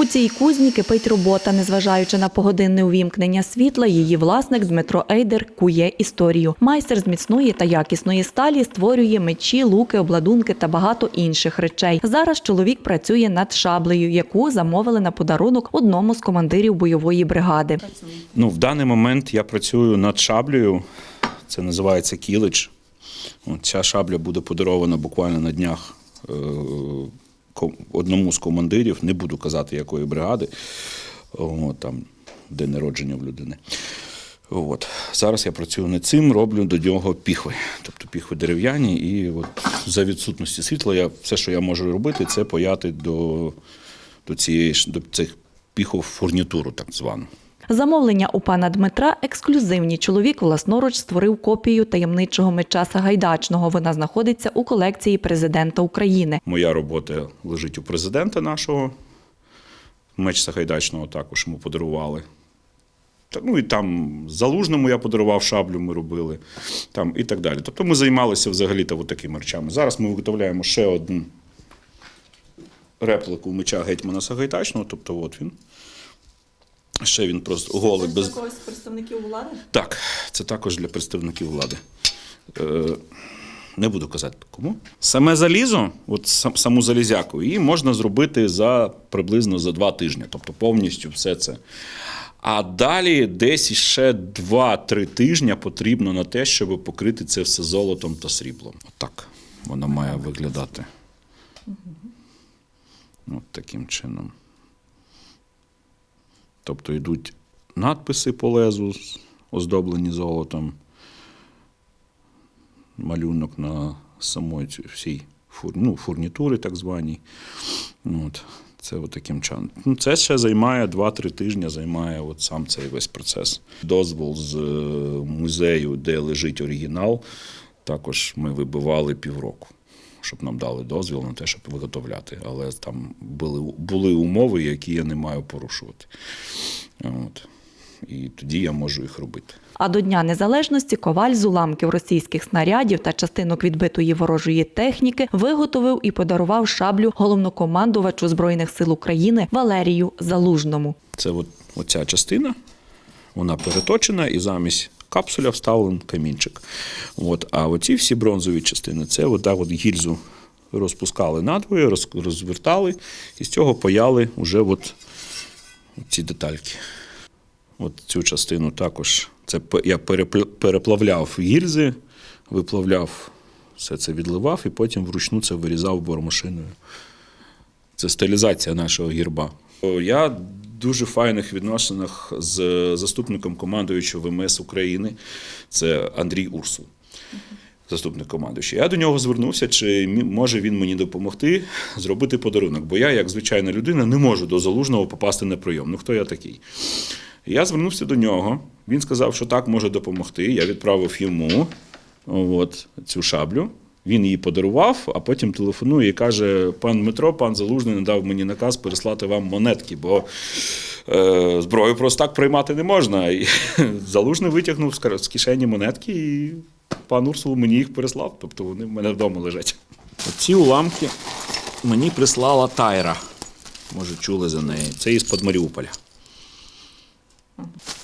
У цій кузні кипить робота. Незважаючи на погодинне увімкнення світла, її власник Дмитро Ейдер кує історію. Майстер з міцної та якісної сталі створює мечі, луки, обладунки та багато інших речей. Зараз чоловік працює над шаблею, яку замовили на подарунок одному з командирів бойової бригади. Ну, в даний момент я працюю над шаблею. Це називається кілич. Ця шабля буде подарована буквально на днях е, одному з командирів, не буду казати, якої бригади. о, там де народження в людини. От. Зараз я працюю над цим, роблю до нього піхви. Тобто піхви дерев'яні, і от за відсутності світла я, все, що я можу робити, це паяти до, до, цієї, до цих піхов фурнітуру, так звану. Замовлення у пана Дмитра ексклюзивні. Чоловік власноруч створив копію таємничого меча Сагайдачного. Вона знаходиться у колекції президента України. Моя робота лежить у президента нашого. Меч Сагайдачного також йому подарували. Та, ну і там залужному я подарував шаблю, ми робили там і так далі. Тобто ми займалися взагалі-то от такими речами. Зараз ми виготовляємо ще одну реплику меча гетьмана Сагайдачного, тобто от він. Ще він просто голий без. Когось з представників влади? Так, це також для представників влади. Е, не буду казати кому. Саме залізо, от саму залізяку, її можна зробити за приблизно за два тижні, тобто повністю все це. А далі десь іще 2-3 тижні потрібно на те, щоб покрити це все золотом та сріблом. Отак воно має виглядати. От таким чином. Тобто йдуть надписи по лезу, оздоблені золотом, малюнок на самої всій фур, ну, фурнітури, так званій. От. Це таким чином. Ну, це ще займає 2-3 тижні, займає от сам цей весь процес. Дозвол з е, музею, де лежить оригінал, також ми вибивали півроку, щоб нам дали дозвіл на те, щоб виготовляти. Але там були, були умови, які я не маю порушувати. От. І тоді я можу їх робити. А до Дня Незалежності коваль з уламків російських снарядів та частинок відбитої ворожої техніки виготовив і подарував шаблю головнокомандувачу Збройних сил України Валерію Залужному. Це от, оця частина, вона переточена і замість капсуля вставлений камінчик. От, а оці всі бронзові частини, це от от гільзу розпускали надвоє, роз, розвертали і з цього паяли вже от ці детальки. От цю частину також це я переплавляв гільзи, виплавляв, все це відливав і потім вручну це вирізав бормашиною. Це стилізація нашого гірба. Я дуже файних відносинах з заступником командуючого ВМС України. Це Андрій Урсул, заступник командуючого. Я до нього звернувся, чи може він мені допомогти зробити подарунок. Бо я, як звичайна людина, не можу до залужного попасти на прийом. Ну хто я такий? Я звернувся до нього. Він сказав, що так може допомогти. Я відправив йому от, цю шаблю. Він її подарував, а потім телефонує і каже: пан Дмитро, пан Залужний надав мені наказ переслати вам монетки, бо е, зброю просто так приймати не можна. І Залужний витягнув з кишені монетки, і пан Урсул мені їх переслав. Тобто вони в мене вдома лежать. Ці уламки мені прислала Тайра. Може, чули за неї. Це із-под Маріуполя.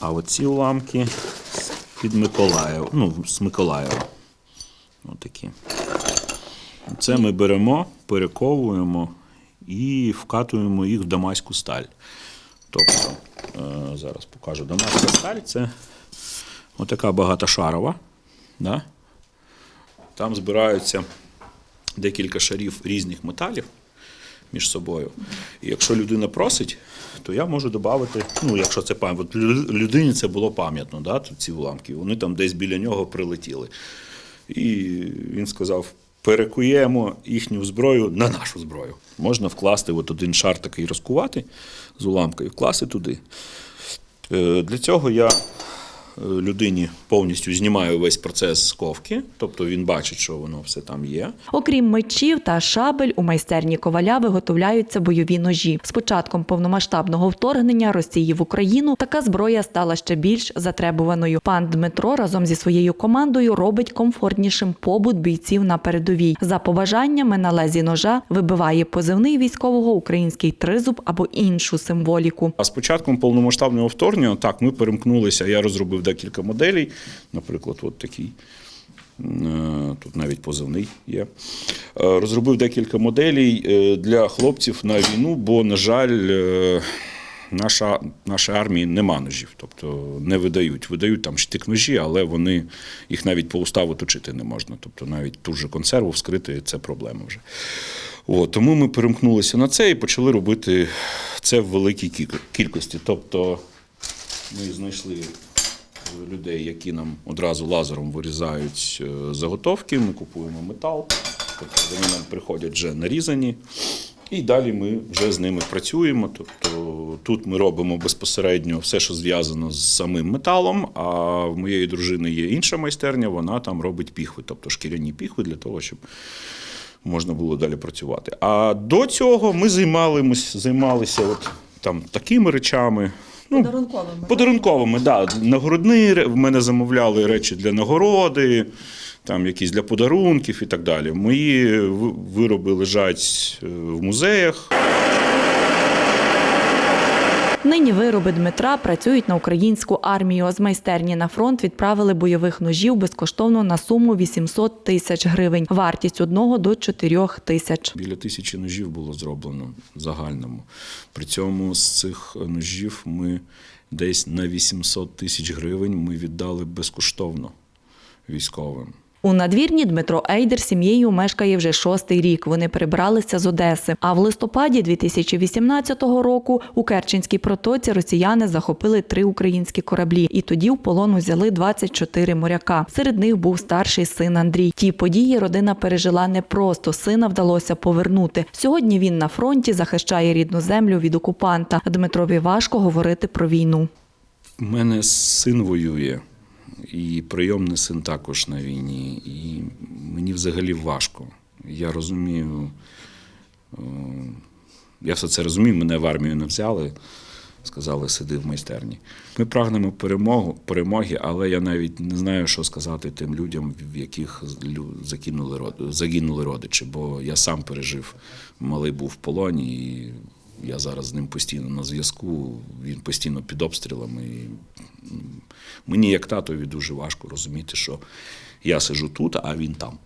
А оці уламки під Миколаєва, ну, з Миколаєва. Отакі. Це ми беремо, перековуємо і вкатуємо їх в дамаську сталь. Тобто, е, зараз покажу дамаська сталь це отака багатошарова. Да? Там збираються декілька шарів різних металів між собою. І якщо людина просить, то я можу додати, ну, якщо це лю- людині це було пам'ятно, да, ці уламки, вони там десь біля нього прилетіли. І він сказав: перекуємо їхню зброю на нашу зброю. Можна вкласти от один шар такий розкувати з уламка і вкласти туди. Е, Для цього я людині повністю знімаю весь процес ковки, тобто він бачить, що воно все там є. Окрім мечів та шабель, у майстерні коваля виготовляються бойові ножі. З початком повномасштабного вторгнення Росії в Україну така зброя стала ще більш затребуваною. Пан Дмитро разом зі своєю командою робить комфортнішим побут бійців на передовій. За побажаннями на лезі ножа вибиває позивний військового український тризуб або іншу символіку. А з початком повномасштабного вторгнення, так, ми перемкнулися. Я розробив декілька моделей, наприклад, от такий. Е, Тут навіть позивний є. Е, Розробив декілька моделей е, для хлопців на війну, бо, на жаль, наша, нашої армії нема ножів. Тобто не видають. Видають там штик-ножі, але вони їх навіть по уставу точити не можна. Тобто навіть ту же консерву вскрити це проблема вже. От, тому ми перемкнулися на це і почали робити це в великій кількості. Тобто ми знайшли людей, які нам одразу лазером вирізають е, заготовки. Ми купуємо метал, тобто вони нам приходять вже нарізані. І далі ми вже з ними працюємо. Тобто тут ми робимо безпосередньо все, що зв'язано з самим металом. А в моєї дружини є інша майстерня, вона там робить піхви, тобто шкіряні піхви для того, щоб можна було далі працювати. А до цього ми займалися, займалися от, там, такими речами. Ну, Подарунковими. Подарунковими, так. Да. Нагородні в мене замовляли речі для нагороди, там якісь для подарунків і так далі. Мої ви- вироби лежать е, в музеях. Нині вироби Дмитра працюють на українську армію. З майстерні на фронт відправили бойових ножів безкоштовно на суму 800 тисяч гривень. Вартість одного до 4 тисяч. Біля тисячі ножів було зроблено загальному. При цьому з цих ножів ми десь на 800 тисяч гривень ми віддали безкоштовно військовим. У надвірні Дмитро Ейдер сім'єю мешкає вже шостий рік. Вони прибралися з Одеси. А в листопаді 2018 року у Керченській протоці росіяни захопили три українські кораблі, і тоді в полон узяли 24 моряка. Серед них був старший син Андрій. Ті події родина пережила непросто. Сина вдалося повернути. Сьогодні він на фронті захищає рідну землю від окупанта. Дмитрові важко говорити про війну. У мене син воює, і прийомний син також на війні. І мені взагалі важко. Я розумію, е, я все це розумію, мене в армію не взяли, сказали, сиди в майстерні. Ми прагнемо перемогу, перемоги, але я навіть не знаю, що сказати тим людям, в яких загинули родичі, бо я сам пережив, малий був в полоні. І я зараз з ним постійно на зв'язку, він постійно під обстрілами. І мені, як татові, дуже важко розуміти, що я сижу тут, а він там.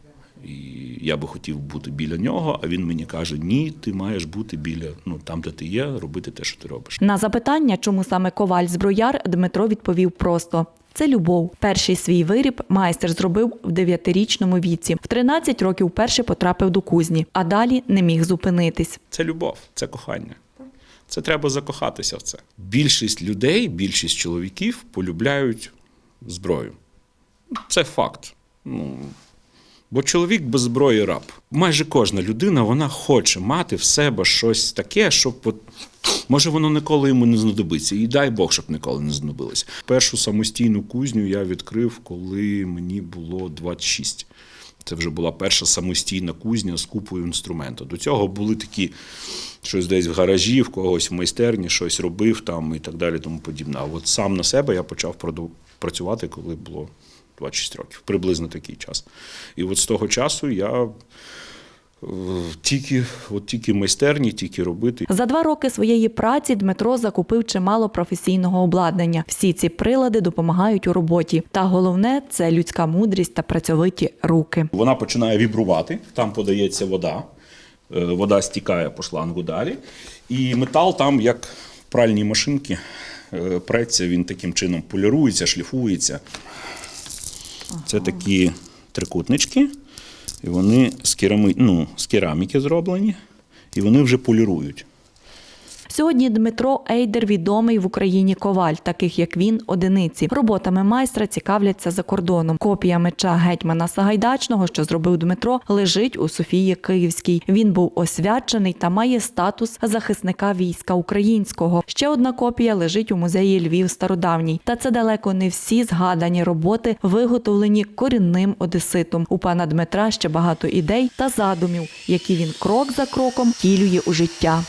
І я би хотів бути біля нього, а він мені каже: ні, ти маєш бути біля ну там, де ти є, робити те, що ти робиш. На запитання, чому саме коваль зброяр, Дмитро відповів просто. Це любов. Перший свій виріб майстер зробив в 9-річному віці. В 13 років вперше потрапив до кузні, а далі не міг зупинитись. Це любов, це кохання. Це треба закохатися в це. Більшість людей, більшість чоловіків полюбляють зброю. Це факт. Ну, бо чоловік без зброї раб. Майже кожна людина вона хоче мати в себе щось таке, щоб от, може воно ніколи йому не знадобиться. І дай Бог, щоб ніколи не знадобилося. Першу самостійну кузню я відкрив, коли мені було 26. Це вже була перша самостійна кузня з купою інструменту. До цього були такі щось десь в гаражі, в когось в майстерні, щось робив там і так далі, тому подібне. А от сам на себе я почав працювати, коли було 26 років, приблизно такий час. І от з того часу я тільки, от тільки майстерні, тільки робити. За два роки своєї праці Дмитро закупив чимало професійного обладнання. Всі ці прилади допомагають у роботі. Та головне це людська мудрість та працьовиті руки. Вона починає вібрувати, там подається вода, е, вода стікає по шлангу далі. І метал там, як в пральній машинці, е, преться, він таким чином полірується, шліфується. Це такі трикутнички, і вони з, керами, ну, з кераміки зроблені, і вони вже полірують. Сьогодні Дмитро Ейдер відомий в Україні коваль, таких як він, одиниці. Роботами майстра цікавляться за кордоном. Копія меча гетьмана Сагайдачного, що зробив Дмитро, лежить у Софії Київській. Він був освячений та має статус захисника війська українського. Ще одна копія лежить у музеї Львів Стародавній. Та це далеко не всі згадані роботи, виготовлені корінним одеситом. У пана Дмитра ще багато ідей та задумів, які він крок за кроком втілює у життя.